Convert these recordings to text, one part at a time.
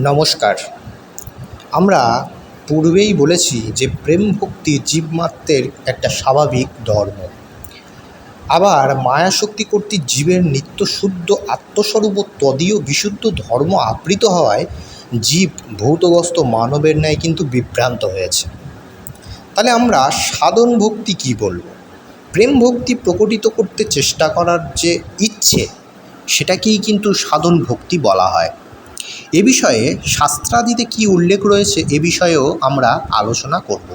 নমস্কার। আমরা পূর্বেই বলেছি যে প্রেম ভক্তি জীবমাত্রের একটা স্বাভাবিক ধর্ম। আবার মায়াশক্তি কর্তৃক জীবের নিত্যশুদ্ধ আত্মস্বরূপ ও তদীয় বিশুদ্ধ ধর্ম আবৃত হওয়ায় জীব ভৌতগ্রস্ত মানবের ন্যায় কিন্তু বিভ্রান্ত হয়েছে। তাহলে আমরা সাধন ভক্তি কী বলব? প্রেম ভক্তি প্রকটিত করতে চেষ্টা করার যে ইচ্ছে, সেটাকেই কিন্তু সাধন ভক্তি বলা হয়। এ বিষয়ে শাস্ত্রাদিতে কী উল্লেখ রয়েছে এ বিষয়েও আমরা আলোচনা করব।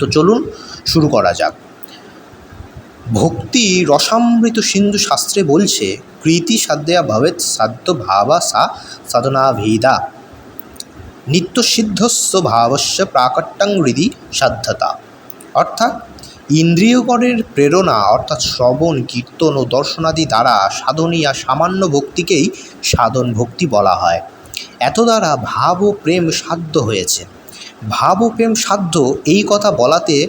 তো চলুন শুরু করা যাক। ভক্তি রসামৃত সিন্ধু শাস্ত্রে বলছে প্রীতি সাধ্যয়া ভবেৎ সাধ্য ভাবা সা সাধনা ভেদা। নিত্যসিদ্ধস্য ভাবস্য প্রাকট্যাং হৃদি সাধ্যতা। অর্থাৎ ইন্দ্রিয়গণের প্রেরণা, অর্থাৎ শ্রবণ, কীর্তন ও দর্শনাদি দ্বারা সাধনীয়া সামান্য ভক্তিকেই সাধন ভক্তি বলা হয়। এত দ্বারা ভাব ও প্রেম সাধ্য হয়েছে। ভাব ও প্রেম সাধ্য এই কথা বলাতে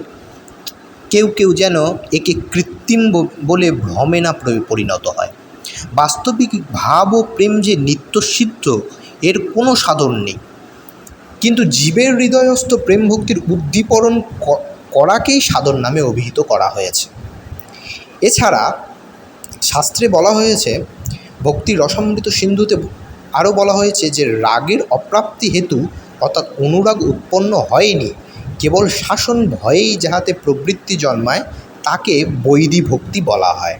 কেউ কেউ যেন একে কৃত্রিম বলে ভ্রমে না পরিণত হয়। বাস্তবিক ভাব ও প্রেম যে নিত্যসিদ্ধ এর কোনো সাধন নেই। কিন্তু জীবের হৃদয়স্থ প্রেম ভক্তির উদ্দীপরণ করাকেই সাধন নামে অভিহিত করা হয়েছে। এছাড়া শাস্ত্রে বলা হয়েছে ভক্তি রসমৃত সিন্ধুতে আরও বলা হয়েছে যে, রাগের অপ্রাপ্তি হেতু অর্থাৎ অনুরাগ উৎপন্ন হয়নি, কেবল শাসন ভয়েই যাহাতে প্রবৃত্তি জন্মায়, তাকে বৈধি ভক্তি বলা হয়।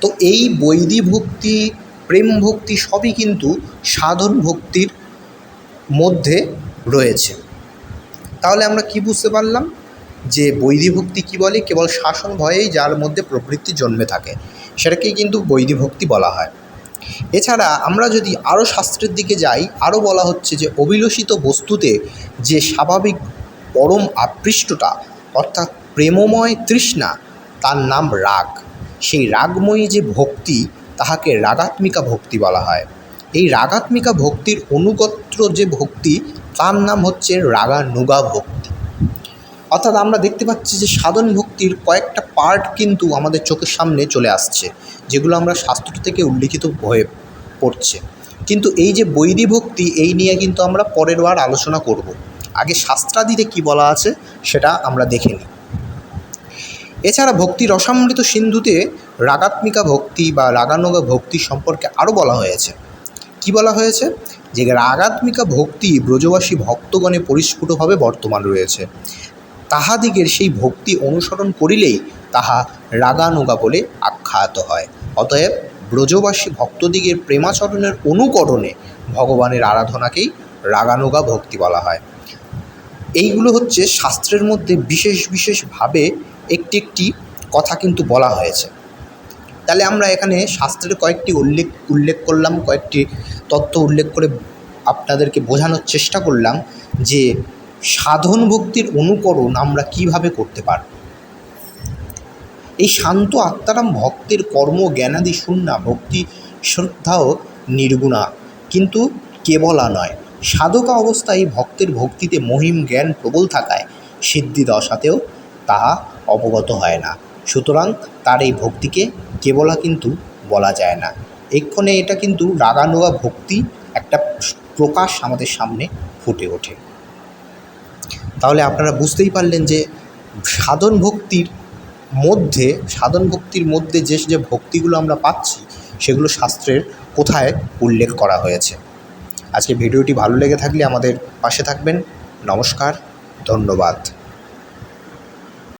তো এই বৈধি ভক্তি, প্রেম ভক্তি সবই কিন্তু সাধন ভক্তির মধ্যে রয়েছে। তাহলে আমরা কি বুঝতে পারলাম? যে বৈধি ভক্তি কী বলে? কেবল শাসন ভয়েই যার মধ্যে প্রবৃত্তি জন্মে থাকে। সেটাকেই কিন্তু বৈধি ভক্তি বলা হয়। এছাড়া আমরা যদি আরও শাস্ত্রের দিকে যাই আরও বলা হচ্ছে যে অভিলষিত বস্তুতে যে স্বাভাবিক পরম আকৃষ্টতা, অর্থাৎ প্রেমময় তৃষ্ণা, তার নাম রাগ। সেই রাগময়ী যে ভক্তি, তাহাকে রাগাত্মিকা ভক্তি বলা হয়। এই রাগাত্মিকা ভক্তির অনুগত্র যে ভক্তি, তার নাম হচ্ছে রাগানুগা ভক্তি। অর্থাৎ আমরা দেখতে পাচ্ছি যে সাধন ভক্তির কয়েকটা পার্ট কিন্তু আমাদের চোখের সামনে চলে আসছে, যেগুলো আমরা শাস্ত্র থেকে উল্লিখিত হয়ে পড়ছে। কিন্তু এই যে বৈধি ভক্তি, এই নিয়ে কিন্তু আমরা পরের বার আলোচনা করব। আগে শাস্ত্রাদিতে কি বলা আছে সেটা আমরা দেখে নিই। এছাড়া ভক্তি রসামৃত সিন্ধুতে রাগাত্মিকা ভক্তি বা রাগানুগা ভক্তি সম্পর্কে আরও বলা হয়েছে। কি বলা হয়েছে? যে রাগাত্মিকা ভক্তি ব্রজবাসী ভক্তগণে পরিস্ফুটভাবে বর্তমান রয়েছে। তাহাদিগের সেই ভক্তি অনুসরণ করিলেই তাহা রাগানুগা বলে আখ্যাত হয়। অতএব ব্রজবাসী ভক্তদিগের প্রেমাচরণের অনুকরণে ভগবানের আরাধনাকেই রাগানুগা ভক্তি বলা হয়। এইগুলো হচ্ছে শাস্ত্রের মধ্যে বিশেষ বিশেষভাবে একটি একটি কথা কিন্তু বলা হয়েছে। তাহলে আমরা এখানে শাস্ত্রের কয়েকটি উল্লেখ উল্লেখ করলাম, কয়েকটি তথ্য উল্লেখ করে আপনাদেরকে বোঝানোর চেষ্টা করলাম যে সাধন ভক্তির অনুকরণ আমরা কীভাবে করতে পারব? এই শান্ত আত্মারাম ভক্তের কর্ম জ্ঞানাদি শূন্যা ভক্তি শ্রদ্ধাও নির্গুণা। কিন্তু কেবলা নয়, সাধকা অবস্থায় ভক্তের ভক্তিতে মহিম জ্ঞান প্রবল থাকায় সিদ্ধি দশাতেও তাহা অবগত হয় না। সুতরাং তার এই ভক্তিকে কেবলা কিন্তু বলা যায় না। এক্ষণে এটা কিন্তু রাগানুগা ভক্তি একটা প্রকাশ আমাদের সামনে ফুটে ওঠে। তাহলে আপনারা বুঝতেই পারলেন যে সাধন ভক্তির মধ্যে, সাধন ভক্তির মধ্যে যে যে ভক্তিগুলো আমরা পাচ্ছি, সেগুলো শাস্ত্রের কোথায় উল্লেখ করা হয়েছে। আজকে ভিডিওটি ভালো লেগে থাকলে আমাদের পাশে থাকবেন। নমস্কার, ধন্যবাদ।